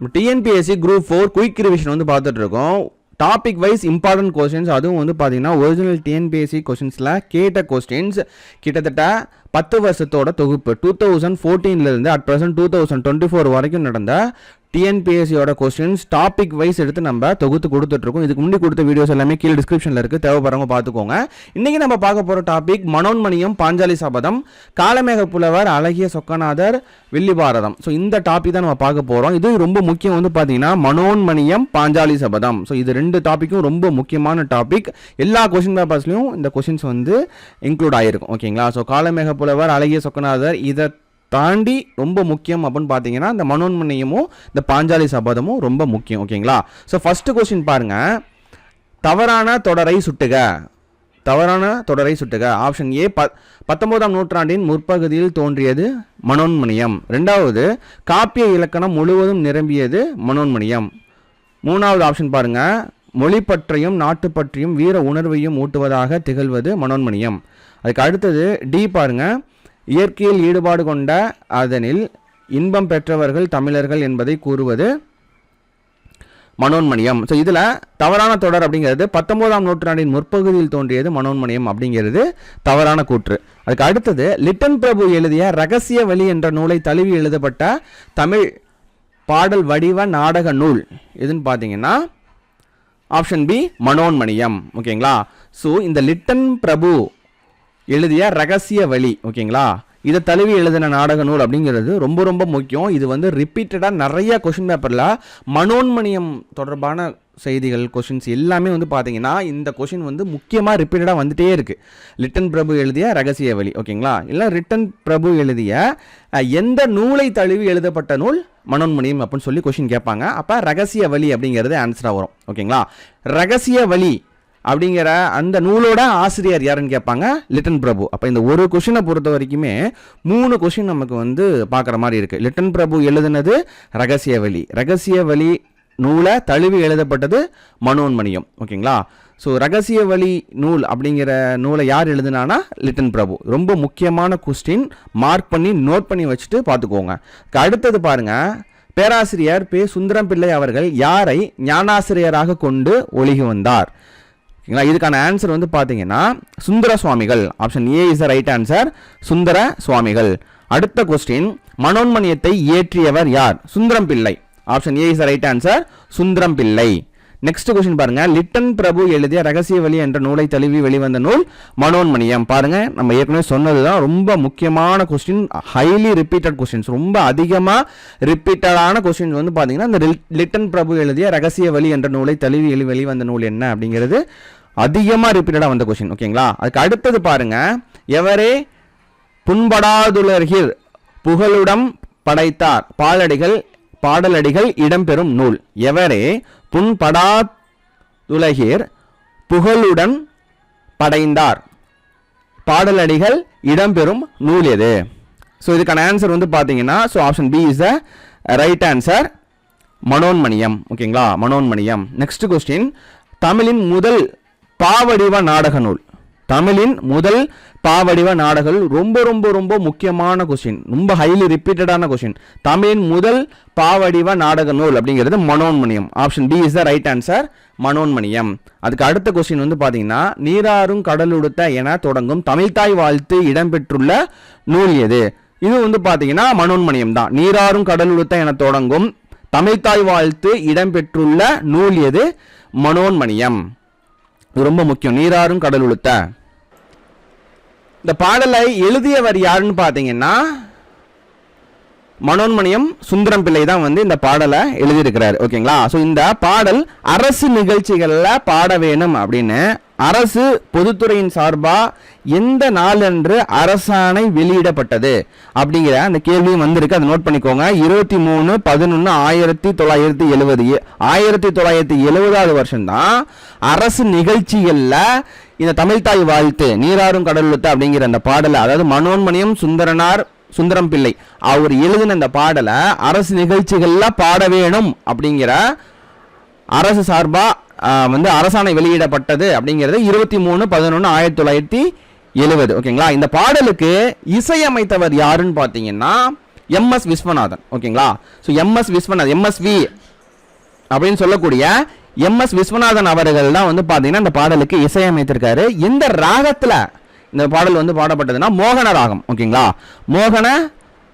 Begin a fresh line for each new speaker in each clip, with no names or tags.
TNPSC group four quick revision வந்து பார்த்துட்டு இருக்கோம் டாபிக் வைஸ் இம்பார்ட்டன்ட் கொஸ்டின்ஸ் அதுவும் வந்து பார்த்தீங்கன்னா ஒரிஜினல் டிஎன்பிஎஸ்சி கொஸ்டின்ஸில் கேட்ட கொஸ்டின்ஸ் கிட்டத்தட்ட பத்து வருஷத்தோட தொகுப்பு. Two thousand ஃபோர்டீன்லேருந்து at present two thousand twenty four வரைக்கும் நடந்த டிஎன்பிஎஸ்சியோட கொஸ்டின்ஸ் டாபிக் வைஸ் எடுத்து நம்ம தொகுத்து கொடுத்துட்ருக்கோம் இதுக்கு முன்னாடி கொடுத்த வீடியோஸ் எல்லாமே கீழே டிஸ்கிரிப்ஷனில் இருக்குது தேவைப்படுறவங்க பார்த்துக்கோங்க. இன்றைக்கி நம்ம பார்க்க போகிற டாபிக் மனோன்மணியம் பாஞ்சாலி சபதம் காலமேக புலவர் அழகிய சொக்கநாதர் வில்லி பாரதம் ஸோ இந்த டாபிக் தான் நம்ம பார்க்க போகிறோம் இது ரொம்ப முக்கியம் வந்து பார்த்தீங்கன்னா மனோன்மணியம் பாஞ்சாலி சபதம். ஸோ இது ரெண்டு டாப்பிக்கும் ரொம்ப முக்கியமான டாபிக் எல்லா கொஷின் பேப்பர்ஸ்லையும் இந்த கொஷின்ஸ் வந்து இன்க்ளூட் ஆகிருக்கும் ஓகேங்களா ஸோ காலமேக புலவர் அழகிய சொக்கநாதர் இதை தாண்டி ரொம்ப முக்கியம் அப்படின்னு பார்த்தீங்கன்னா இந்த மனோன்மணியமும் இந்த பாஞ்சாலி சபதமும் ரொம்ப முக்கியம் ஓகேங்களா ஸோ ஃபஸ்ட்டு கொஸ்டின் பாருங்க. தவறான தொடரை சுட்டுக. தவறான தொடரை சுட்டுக. ஆப்ஷன் ஏ ப பத்தொன்பதாம் நூற்றாண்டின் முற்பகுதியில் தோன்றியது மனோன்மணியம். ரெண்டாவது காப்பிய இலக்கணம் முழுவதும் நிரம்பியது மனோன்மணியம். மூணாவது ஆப்ஷன் பாருங்க. மொழி பற்றியும் நாட்டு பற்றியும் வீர உணர்வையும் ஊட்டுவதாக திகழ்வது மனோன்மணியம். அதுக்கு அடுத்தது டி பாருங்க. இயற்கையில் ஈடுபாடு கொண்ட அதனில் இன்பம் பெற்றவர்கள் தமிழர்கள் என்பதை கூறுவது மனோன்மணியம். ஸோ இதில் தவறான தொடர் அப்படிங்கிறது பத்தொன்பதாம் நூற்றாண்டின் முற்பகுதியில் தோன்றியது மனோன்மணியம் அப்படிங்கிறது தவறான கூற்று. அதுக்கு அடுத்தது லிட்டன் பிரபு எழுதிய ரகசிய வழி என்ற நூலை தழுவி எழுதப்பட்ட தமிழ் பாடல் வடிவ நாடக நூல். எதுன்னு பார்த்தீங்கன்னா ஆப்ஷன் பி மனோன்மணியம். ஓகேங்களா? ஸோ இந்த லிட்டன் பிரபு எழுதிய ரகசிய வழி ஓகேங்களா? இதை தழுவி எழுதின நாடக நூல் அப்படிங்கிறது ரொம்ப ரொம்ப முக்கியம். இது வந்து ரிப்பீட்டடாக நிறைய கொஷின் பேப்பரில் மனோன்மணியம் தொடர்பான செய்திகள் கொஷின்ஸ் எல்லாமே வந்து பார்த்தீங்கன்னா இந்த கொஷின் வந்து முக்கியமாக ரிப்பீட்டடாக வந்துட்டே இருக்குது லிட்டன் பிரபு எழுதிய ரகசிய வழி ஓகேங்களா? இல்லை ரிட்டன் பிரபு எழுதிய எந்த நூலை தழுவி எழுதப்பட்ட நூல் மனோன்மணியம் அப்படின்னு சொல்லி கொஷின் கேட்பாங்க. அப்போ ரகசிய வழி அப்படிங்கிறது ஆன்சராக வரும் ஓகேங்களா? ரகசிய வழி அப்படிங்கிற அந்த நூலோட ஆசிரியர் யாருன்னு கேட்பாங்க? லிட்டன் பிரபு. அப்போ இந்த ஒரு கொஷினை பொறுத்த வரைக்குமே மூணு கொஷின் நமக்கு வந்து பார்க்குற மாதிரி இருக்குது லிட்டன் பிரபு எழுதுனது ரகசிய வழி ரகசிய வழி நூலை தழுவி எழுதப்பட்டது மனோன்மணியம். ஓகேங்களா? ஸோ ரகசிய வழி நூல் அப்படிங்கிற நூலை யார் எழுதுனானா லிட்டன் பிரபு. ரொம்ப முக்கியமான கொஸ்டின் மார்க் பண்ணி நோட் பண்ணி வச்சுட்டு பார்த்துக்கோங்க. அடுத்தது பாருங்க. பேராசிரியர் பே சுந்தரம் பிள்ளை அவர்கள் யாரை ஞானாசிரியராக கொண்டு ஒழுகி வந்தார்? ஓகேங்களா? இதுக்கான ஆன்சர் வந்து பார்த்தீங்கன்னா சுந்தர சுவாமிகள். Option A is the right answer Sundara சுவாமிகள். அடுத்த கொஸ்டின் மனோன்மணியத்தை இயற்றியவர் யார்? Sundaram Pillai option A is the right answer Sundaram Pillai next question பாருங்க. லிட்டன் பிரபு எழுதிய ரகசிய வழி என்ற நூலை தழுவி வெளிவந்த நூல் மனோன்மணியம். பாருங்க நம்ம ஏற்கனவே சொன்னதுதான் ரொம்ப முக்கியமான கொஸ்டின் ஹைலி ரிப்பீட்டட் கொஸ்டின்ஸ் ரொம்ப அதிகமாக ரிப்பீட்டடான கொஸ்டின்ஸ் வந்து பார்த்தீங்கன்னா இந்த லிட்டன் பிரபு எழுதிய ரகசிய வழி என்ற நூலை தழுவி எழு வெளிவந்த நூல் என்ன அப்படிங்கிறது அதிகமாக ரிப்பீட்டடாக வந்த கொஸ்டின் ஓகேங்களா? அதுக்கு அடுத்தது பாருங்க. எவரே புண்படாதுலர்கிர் புகழுடம் படைத்தார். பாலடிகள் பாடலடிகள் இடம்பெறும் நூல். எவரே? புண்படா துலகீர் புகழுடன் படைந்தார். பாடலடிகள் இடம்பெறும் நூல் எது? ஸோ இதுக்கான ஆன்சர் வந்து பார்த்தீங்கன்னா so option B is the right answer Manonmaniyam. ஓகேங்களா? மனோன்மணியம். நெக்ஸ்ட் கொஸ்டின் தமிழின் முதல் பாவடிவ நாடக நூல். தமிழின் முதல் பாவடிவ நாடகங்கள் ரொம்ப ரொம்ப ரொம்ப முக்கியமான கொஸ்டின் ரொம்ப ஹைலி ரிப்பீட்டடான கொஸ்டின் தமிழின் முதல் பாவடிவ நாடக நூல் அப்படிங்கிறது Manonmaniyam. Option B is the right answer Manonmaniyam. அதுக்கு அடுத்த கொஸ்டின் வந்து பார்த்தீங்கன்னா நீராறும் கடலுடுத்த என தொடங்கும் தமிழ்தாய் வாழ்த்து இடம்பெற்றுள்ள நூல் எது? இது வந்து பார்த்தீங்கன்னா மனோன்மணியம் தான். நீராறும் கடலுடுத்த என தொடங்கும் தமிழ்தாய் வாழ்த்து இடம்பெற்றுள்ள நூல் எது? மனோன்மணியம். இது ரொம்ப முக்கியம். நீராறும் கடலுடுத்த இந்த பாடலை எழுதியவர் யாருன்னு பார்த்தீங்கன்னா மனோன்மணியம் சுந்தரம் பிள்ளை தான் வந்து இந்த பாடலை எழுதியிருக்கிறார். ஓகேங்களா? ஸோ இந்த பாடல் அரசு நிகழ்ச்சிகளில் பாட வேணும் அப்படின்னு அரசு பொதுத்துறையின் சார்பாக எந்த நாளன்று அரசாணை வெளியிடப்பட்டது அப்படிங்கிற அந்த கேள்வியும் வந்திருக்கு. அதை நோட் பண்ணிக்கோங்க. இருபத்தி மூணு பதினொன்று ஆயிரத்தி தொள்ளாயிரத்தி எழுபது ஆயிரத்தி தொள்ளாயிரத்தி எழுபதாவது வருஷம்தான் அரசு நிகழ்ச்சிகளில் இந்த தமிழ்தாய் வாழ்த்து நீராறும் கடலுத்த அப்படிங்கிற அந்த பாடலை அதாவது மனோன்மணியம் சுந்தரனார் சுந்தரம் பிள்ளை அவர் எழுதின அந்த பாடலை அரசு நிகழ்ச்சிகளில் பாட வேணும் அப்படிங்கிற அரசு சார்பா வந்து அரசாணை வெளியிடப்பட்டது அப்படிங்கிறது இருபத்தி மூணு பதினொன்று ஆயிரத்தி தொள்ளாயிரத்தி எழுபது ஓகேங்களா? இந்த பாடலுக்கு இசையமைத்தவர் யாருன்னு பார்த்தீங்கன்னா எம்எஸ் விஸ்வநாதன். ஓகேங்களா? ஸோ எம்எஸ் விஸ்வநாதன் எம்எஸ்வி அப்படின்னு சொல்லக்கூடிய எம்எஸ் விஸ்வநாதன் அவர்கள் தான் வந்து பார்த்தீங்கன்னா இந்த பாடலுக்கு இசையமைத்திருக்காரு. இந்த ராகத்தில் இந்த பாடல் வந்து பாடப்பட்டதுன்னா மோகன ராகம் ஓகேங்களா? மோகன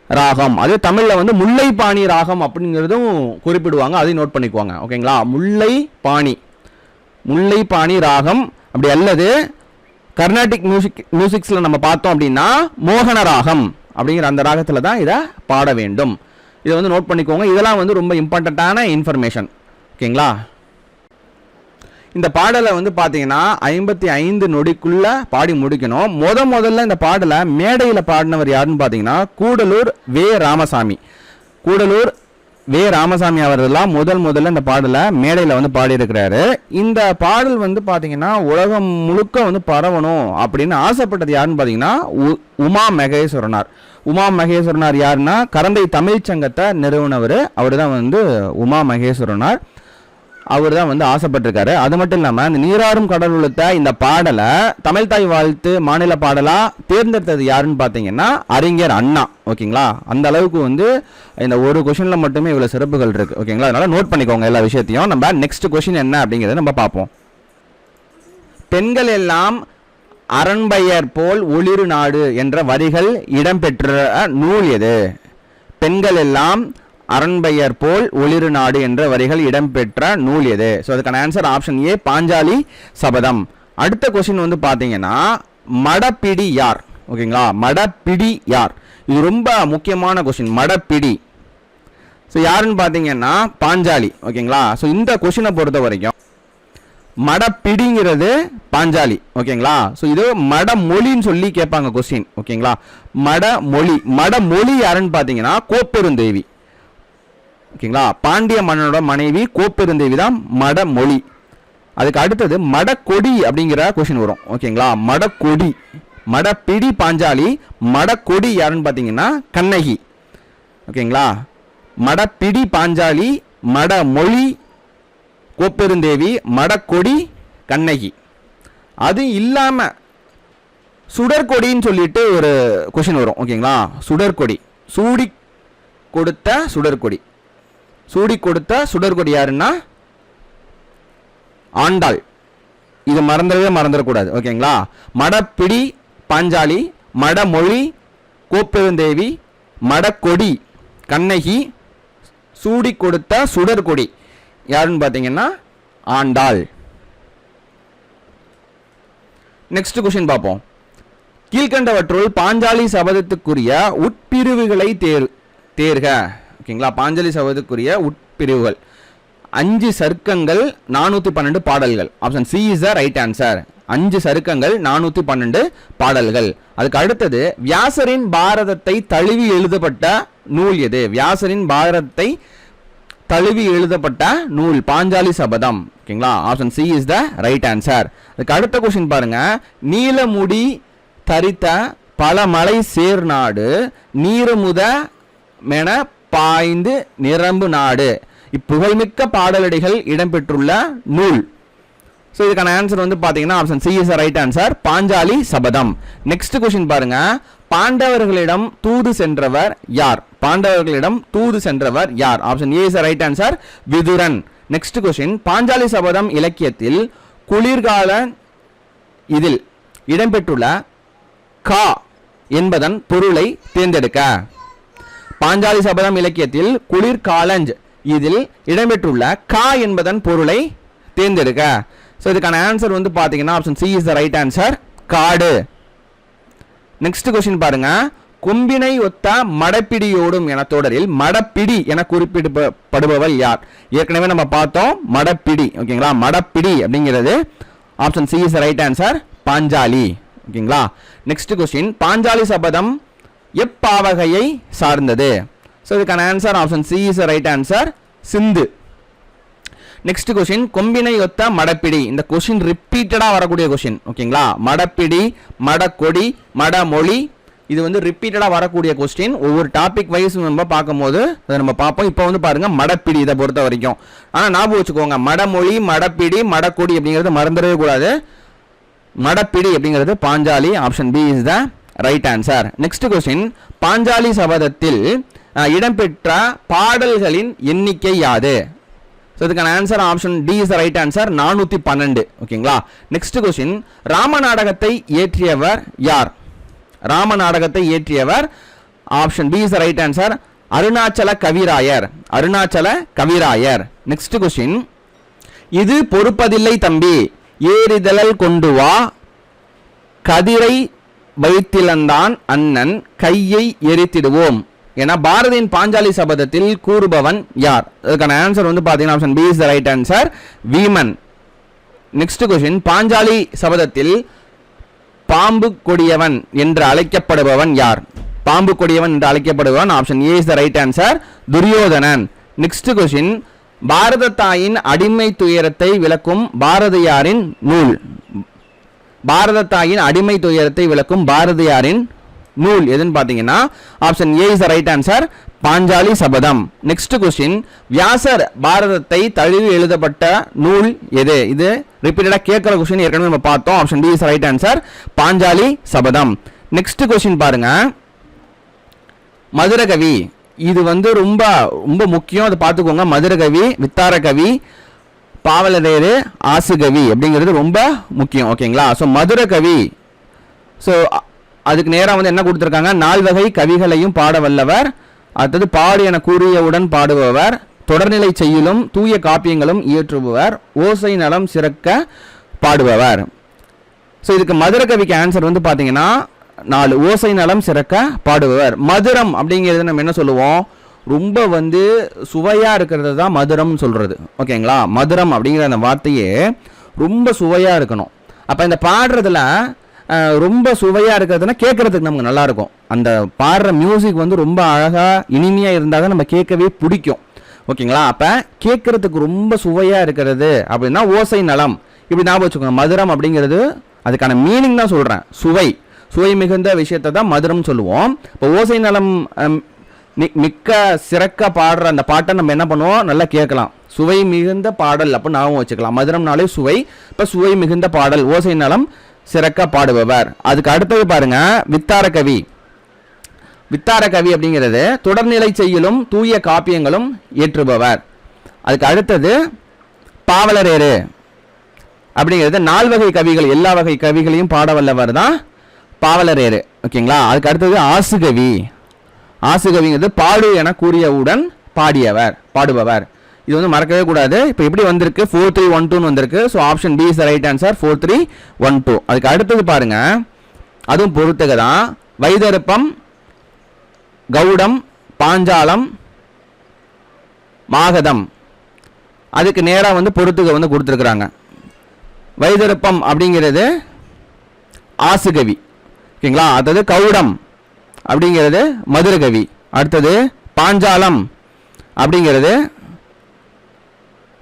ராகம். அது தமிழில் வந்து முல்லைப்பாணி ராகம் அப்படிங்கிறதும் குறிப்பிடுவாங்க. அதையும் நோட் பண்ணிக்குவாங்க. ஓகேங்களா? முல்லை பாணி முல்லைப்பாணி ராகம் அப்படி அல்லது கர்நாடிக் மியூசிக் மியூசிக்ஸில் நம்ம பார்த்தோம் அப்படின்னா மோகன ராகம் அப்படிங்கிற அந்த ராகத்தில் தான் இதை பாட வேண்டும். இதை வந்து நோட் பண்ணிக்கோங்க. இதெல்லாம் வந்து ரொம்ப இம்பார்ட்டண்ட்டான இன்ஃபர்மேஷன் ஓகேங்களா? இந்த பாடலை வந்து பார்த்தீங்கன்னா ஐம்பத்தி ஐந்து நொடிக்குள்ள பாடி முடிக்கணும். முத முதல்ல இந்த பாடலை மேடையில் பாடினவர் யாருன்னு பார்த்தீங்கன்னா கூடலூர் வே ராமசாமி. கூடலூர் வே ராமசாமி அவர்கள்லாம் முதல் முதல்ல இந்த பாடலை மேடையில் வந்து பாடியிருக்கிறாரு. இந்த பாடல் வந்து பார்த்தீங்கன்னா உலகம் முழுக்க வந்து பரவணும் அப்படின்னு ஆசைப்பட்டது யாருன்னு பார்த்தீங்கன்னா உ- உமா மகேஸ்வரனார். உமா மகேஸ்வரனார் யாருன்னா கரந்தை தமிழ்ச்சங்கத்தை நிறுவனவர். அவர் தான் வந்து உமா மகேஸ்வரனார். அவர் தான் வந்து ஆசைப்பட்டிருக்காரு. அது மட்டும் இல்லாமல் இந்த நீராறும் கடல் உளுத்த இந்த பாடலை தமிழ் தாய் வாழ்த்து மாநில பாடலாக தேர்ந்தெடுத்தது யாருன்னு பார்த்தீங்கன்னா அறிஞர் அண்ணா. ஓகேங்களா? அந்த அளவுக்கு வந்து இந்த ஒரு கொஷினில் மட்டுமே இவ்வளோ சிறப்புகள் இருக்குது ஓகேங்களா? அதனால் நோட் பண்ணிக்கோங்க எல்லா விஷயத்தையும். நம்ம நெக்ஸ்ட் கொஷின் என்ன அப்படிங்கிறத நம்ம பார்ப்போம். பெண்கள் எல்லாம் அரண்பையர் போல் ஒளிரு நாடு என்ற வரிகள் இடம்பெற்ற நூல் எது? பெண்கள் எல்லாம் அரண்பெயர் போல் ஒளிரு நாடு என்ற வரிகள் இடம்பெற்ற நூல் எது? ஸோ அதுக்கான answer option A Panchali Sabatham. அடுத்த கொஸ்டின் வந்து பார்த்தீங்கன்னா மடப்பிடி யார்? ஓகேங்களா மடப்பிடி யார்? இது ரொம்ப முக்கியமான கொஸ்டின் மடப்பிடி. ஸோ யாருன்னு பார்த்தீங்கன்னா பாஞ்சாலி. ஓகேங்களா ஸோ இந்த கொஷினை பொறுத்த வரைக்கும் மடப்பிடிங்கிறது பாஞ்சாலி. ஓகேங்களா ஸோ இது மடமொழின்னு சொல்லி கேட்பாங்க கொஸ்டின் ஓகேங்களா மடமொழி. மடமொழி யாருன்னு பார்த்தீங்கன்னா கோப்பெருந்தேவி. ஓகேங்களா? பாண்டிய மன்னனோட மனைவி கோப்பெருந்தேவி தான் மடமொழி. அதுக்கு அடுத்தது மடக்கொடி அப்படிங்கிற கொஷின் வரும். ஓகேங்களா? மடக்கொடி. மடப்பிடி பாஞ்சாலி மடக்கொடி யாருன்னு பார்த்தீங்கன்னா கண்ணகி. ஓகேங்களா? மடப்பிடி பாஞ்சாலி மடமொழி கோப்பெருந்தேவி மடக்கொடி கண்ணகி. அது இல்லாமல் சுடற்கொடின்னு சொல்லிட்டு ஒரு கொஷின் வரும். ஓகேங்களா? சுடற்கொடி. சூடி கொடுத்த சுடற்கொடி. சூடி கொடுத்த சுடர்கொடி யாருன்னா? ஆண்டாள். இது மறந்துடவே மறந்துடக்கூடாது. ஓகேங்களா? மடப்பிடி பாஞ்சாலி மடமொழி கோப்பெருந்தேவி மடக்கொடி கண்ணகி சூடி கொடுத்த சுடர்கொடி. யாருன்னு பார்த்தீங்கன்னா? ஆண்டாள். நெக்ஸ்ட் கொஷின் பார்ப்போம். கீழ்கண்டவற்றுள் பாஞ்சாலி சபதத்துக்குரிய உட்பிரிவுகளை தேர் தேர்க. ஓகேங்களா பாஞ்சாலி சபதத்துக்குரிய உட்பிரிவுகள். அஞ்சு சருக்கங்கள் நானூற்றி பன்னெண்டு பாடல்கள். Option C is the right answer அஞ்சு சருக்கங்கள் நானூற்றி பன்னெண்டு பாடல்கள். அதுக்கு அடுத்தது வியாசரின் பாரதத்தை தழுவி எழுதப்பட்ட நூல் எது? வியாசரின் பாரதத்தை தழுவி எழுதப்பட்ட நூல் பாஞ்சாலி சபதம். ஓகேங்களா? Option C is the right answer அதுக்கு அடுத்த கொஸ்டின் பாருங்க. நீலமுடி தரித்த பல மலை சேர்நாடு நீரமுத மென பாய்ந்து நிரம்பு நாடு. இப்புகழ்மிக்க பாடலடிகள் இடம்பெற்றுள்ள நூல். ஸோ இதுக்கான ஆன்சர் வந்து பார்த்தீங்கன்னா option C is right answer Panchali Sabatham. Next question பாருங்க. பாண்டவர்களிடம் தூது சென்றவர் யார்? பாண்டவர்களிடம் தூது சென்றவர் யார்? Option A is right answer Viduran. Next question Panchali Sabatham இலக்கியத்தில் குளிர்கால இதில் இடம்பெற்றுள்ள கா என்பதன் பொருளை தேர்ந்தெடுக்க. பாஞ்சாலி சபதம் இலக்கியத்தில் குளிர் காலஞ்ச் இதில் இடம்பெற்றுள்ள கா என்பதன் பொருளை தேர்ந்தெடுக்க. ஸோ இதுக்கான ஆன்சர் வந்து பார்த்தீங்கன்னா option C is the right answer காடு. நெக்ஸ்ட் கொஸ்டின் பாருங்க. கொம்பினை ஒத்த மடப்பிடியோடும் என தொடரில் மடப்பிடி என குறிப்பிடப்படுபவள் யார்? ஏற்கனவே நம்ம பார்த்தோம் மடப்பிடி. ஓகேங்களா? மடப்பிடி அப்படிங்கிறது. Option C is right answer Panchali. ஓகேங்களா? நெக்ஸ்ட் கொஸ்டின் பாஞ்சாலி சபதம் எப்பாவகையை சார்ந்தது? ஸோ இதுக்கான answer option C is right answer Sindhu. Next question கொம்பினை ஒத்த மடப்பிடி. இந்த கொஷின் ரிப்பீட்டடாக வரக்கூடிய கொஷின் ஓகேங்களா மடப்பிடி மடக்கொடி மடமொழி. இது வந்து ரிப்பீட்டடாக வரக்கூடிய கொஸ்டின் ஒவ்வொரு டாபிக் வைஸ் நம்ம பார்க்கும்போது அதை நம்ம பார்ப்போம். இப்போ வந்து பாருங்க மடப்பிடி இதை பொறுத்த வரைக்கும். ஆனால் ஞாபகம் வச்சுக்கோங்க மடமொழி மடப்பிடி மடக்கொடி அப்படிங்கிறது மறந்துடவே கூடாது. மடப்பிடி அப்படிங்கிறது Panchali option B is the right answer next question Panchali சபதத்தில் இடம்பெற்ற பாடல்களின் எண்ணிக்கை யாது? ஸோ இதுக்கான answer option D is right answer நானூற்றி பன்னெண்டு. ஓகேங்களா நெக்ஸ்ட் கொஸ்டின் ராம நாடகத்தை இயற்றியவர் யார்? ராம நாடகத்தை இயற்றியவர் option B is right answer Arunachala Kavirayar. Arunachala Kavirayar. Next question இது பொறுப்பதில்லை தம்பி. ஏறிதழல் கொண்டு வா. கதிரை வைத்திலந்தான் அண்ணன் கையை எரித்திடுவோம். ஏன்னா பாரதியின் பாஞ்சாலி சபதத்தில் கூறுபவன் யார்? அதுக்கான ஆன்சர் வந்து பார்த்தீங்கன்னா option B is the right answer Veeman. Next question Panchali சபதத்தில் பாம்பு கொடியவன் என்று அழைக்கப்படுபவன் யார்? பாம்பு கொடியவன் என்று அழைக்கப்படுபவன் option A is the right answer Duryodhanan. Next question Bharata தாயின் அடிமை துயரத்தை விளக்கும் பாரதியாரின் நூல். பாரத தாயின் அடிமை துயரத்தை விளக்கும் பாரதியாரின் நூல் எதுன்னு பார்த்தீங்கன்னா option A is right answer Panchali Sabatham next question வியாசர் பாரதத்தை தழுவி எழுதப்பட்ட நூல் எது? இது ரிப்பீட்டடாக கேட்குற கொஸ்டின் ஏற்கனவே நம்ம பார்த்தோம். Option D is right answer Panchali Sabatham next question பாருங்க. மதுரகவி. இது வந்து ரொம்ப ரொம்ப முக்கியம். அதை பார்த்துக்கோங்க. மதுரகவி வித்தாரகவி பாவலரேறு ஆசுகவி அப்படிங்கிறது ரொம்ப முக்கியம் ஓகேங்களா? ஸோ மதுரகவி ஸோ அதுக்கு நேராக வந்து என்ன கொடுத்துருக்காங்க? நால்வகை கவிகளையும் பாட வல்லவர். அடுத்தது பாடு என கூறியவுடன் பாடுபவர். தொடர்நிலை செய்யலும் தூய காப்பியங்களும் இயற்றுபவர். ஓசை நலம் சிறக்க பாடுபவர். ஸோ இதுக்கு மதுர கவிக்கு ஆன்சர் வந்து பார்த்தீங்கன்னா நாலு ஓசை நலம் சிறக்க பாடுபவர். மதுரம் அப்படிங்கிறது நம்ம என்ன சொல்லுவோம்? ரொம்ப வந்து சுவையாக இருக்கிறது தான் மதுரம்னு சொல்கிறது ஓகேங்களா? மதுரம் அப்படிங்கிற அந்த வார்த்தையே ரொம்ப சுவையாக இருக்கணும். அப்போ இந்த பாடுறதுல ரொம்ப சுவையாக இருக்கிறதுனா கேட்குறதுக்கு நமக்கு நல்லாயிருக்கும். அந்த பாடுற மியூசிக் வந்து ரொம்ப அழகாக இனிமையாக இருந்தால் தான் நம்ம கேட்கவே பிடிக்கும். ஓகேங்களா? அப்போ கேட்குறதுக்கு ரொம்ப சுவையாக இருக்கிறது அப்படின்னா ஓசை நலம். இப்படி ஞாபகம் வச்சுக்கோங்க. மதுரம் அப்படிங்கிறது அதுக்கான மீனிங் தான் சொல்கிறேன் சுவை. சுவை மிகுந்த விஷயத்தை தான் மதுரம் சொல்லுவோம். இப்போ ஓசை நலம் மிக்க சிறக்க பாடுற அந்த பாட்டை நம்ம என்ன பண்ணுவோம்? நல்லா கேட்கலாம். சுவை மிகுந்த பாடல் அப்போ ஞாபகம் வச்சுக்கலாம். மதுரம்னாலே சுவை இப்போ சுவை மிகுந்த பாடல் ஓசை நலம் சிறக்க பாடுபவர். அதுக்கு அடுத்தது பாருங்க வித்தார கவி. வித்தார கவி அப்படிங்கிறது தொடர்நிலை செய்யலும் தூய காப்பியங்களும் ஏற்றுபவர். அதுக்கு அடுத்தது பாவலரேறு அப்படிங்கிறது நால்வகை கவிகள் எல்லா வகை கவிகளையும் பாட வல்லவர் தான் பாவலரேறு. ஓகேங்களா? அதுக்கு அடுத்தது ஆசுகவி. ஆசுகவிங்கிறது பாடு என கூறியவுடன் பாடியவர் பாடுபவர். இது வந்து மறக்கவே கூடாது. இப்போ எப்படி வந்திருக்கு? ஃபோர் த்ரீ ஒன் டூன்னு வந்திருக்கு. So option B is right answer four three one two அதுக்கு அடுத்தது பாருங்க. அதுவும் பொறுத்துக தான் வைதருப்பம் கௌடம் பாஞ்சாலம் மாகதம். அதுக்கு நேராக வந்து பொறுத்துக வந்து கொடுத்துருக்குறாங்க. வைதருப்பம் அப்படிங்கிறது ஆசுகவி. ஓகேங்களா? அதாவது கௌடம். அப்படிங்கிறது மதுரகவி. அடுத்தது பாஞ்சாலம் அப்படிங்கிறது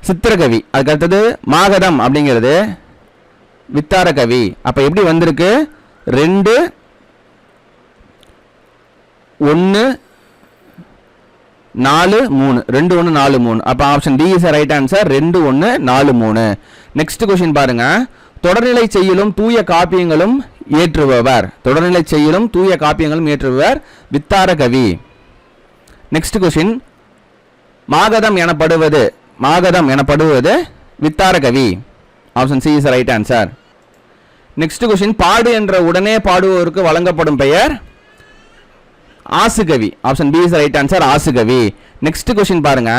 சித்திரகவி. அதுக்கு அடுத்தது மாகதம் அப்படிங்கிறது வித்தாரகவி. அப்போ எப்படி வந்திருக்கு? ரெண்டு ஒன்று நாலு மூணு. ரெண்டு ஒன்று நாலு மூணு. அப்போ option D is right answer ரெண்டு ஒன்று நாலு மூணு. நெக்ஸ்ட் கொஸ்டின் பாருங்க. தொடர்நிலை செய்யலும் தூய காப்பியங்களும் ஏற்றுபவர். தொடர்நிலை செய்யலும் தூய காப்பியங்களும் ஏற்றுபவர் வித்தார கவி. நெக்ஸ்ட் கொஸ்டின் மாகதம் எனப்படுவது மாகதம் எனப்படுவது வித்தார கவி. Option C is right answer next question பாடு என்ற உடனே பாடுவோருக்கு வழங்கப்படும் பெயர் ஆசுகவி option B is right answer ஆசுகவி next question பாருங்க.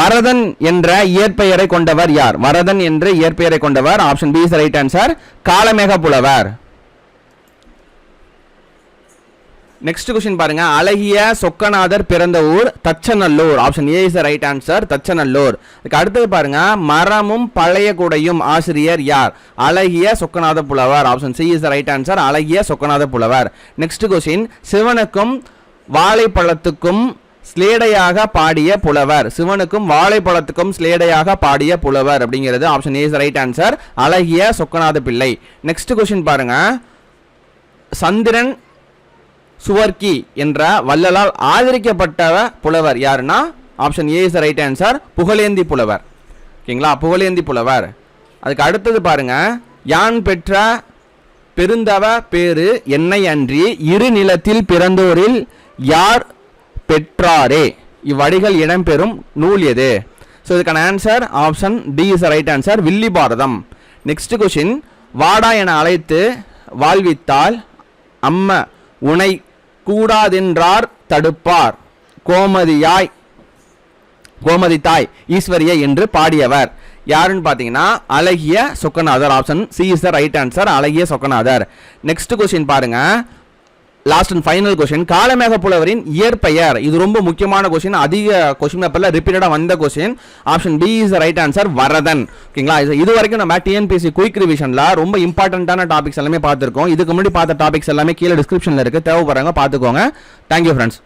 வரதன் என்ற இயற்பெயரை கொண்டவர் யார்? வரதன் என்ற இயற்பெயரை கொண்டவர். Option B is right answer Kalamega Pulavar next question பாருங்க. அழகிய சொக்கநாதர் பிறந்த ஊர் Thachanallur. Option A is right answer Thachanallur. அதுக்கு அடுத்தது பாருங்க. மரமும் பழைய குடையும் ஆசிரியர் யார்? அழகிய சொக்கநாத புலவர். Option C is right answer அழகிய சொக்கநாத புலவர். நெக்ஸ்ட் கொஸ்டின் சிவனுக்கும் வாழைப்பழத்துக்கும் ஸ்லேடையாக பாடிய புலவர். சிவனுக்கும் வாழைப்பழத்துக்கும் ஸ்லேடையாக பாடிய புலவர் அப்படிங்கிறது option A is right answer அழகிய சொக்கநாத பிள்ளை. நெக்ஸ்ட் கொஸ்டின் பாருங்க. சந்திரன் சுவர்கி என்ற வள்ளலால் ஆதரிக்கப்பட்ட புலவர் யாருன்னா? Option A is right answer Pugazhendi Pulavar. ஓகேங்களா? புகழேந்தி புலவர். அதுக்கு அடுத்தது பாருங்க. யான் பெற்ற பெருந்தவ பேரு என்னை அன்றி இரு நிலத்தில் பிறந்தோரில் யார் பெற்றாரே? இவ்வடிகள் இடம்பெறும் நூல் எது? ஸோ இதுக்கான answer option D is right answer Villi Bharatham. Next question வாடா என அழைத்து வாழ்வித்தால் அம்ம உனை கூடாதென்றார் தடுப்பார். கோமதியாய் கோமதி தாய் ஈஸ்வரியை என்று பாடியவர். யாருன்னு பார்த்தீங்கன்னா அழகிய Chokkanathar option C is the right answer அழகிய சொக்கநாதர். நெக்ஸ்ட் கொஸ்டின் பாருங்க. Last and final question Kalamega புலவரின் இயற்பெயர். இது ரொம்ப முக்கியமான கொஸ்டின் அதிக கொஸ்டின் பேப்பரில் ரிப்பீட்டடாக வந்த question option B is right answer Varadhan. ஓகேங்களா? இது இது வரைக்கும் நம்ம டிஎன்பிசி குயிக் ரிவிஷனில் ரொம்ப இம்பார்ட்டண்ட்டான டாபிக்ஸ் எல்லாமே பார்த்துருக்கோம். இதுக்கு முன்னாடி பார்த்த டாபிக்ஸ் எல்லாமே கீழே டிஸ்கிரிப்ஷனில் இருக்குது தேவைப்படுறாங்க பார்த்துக்கோங்க. Thank you friends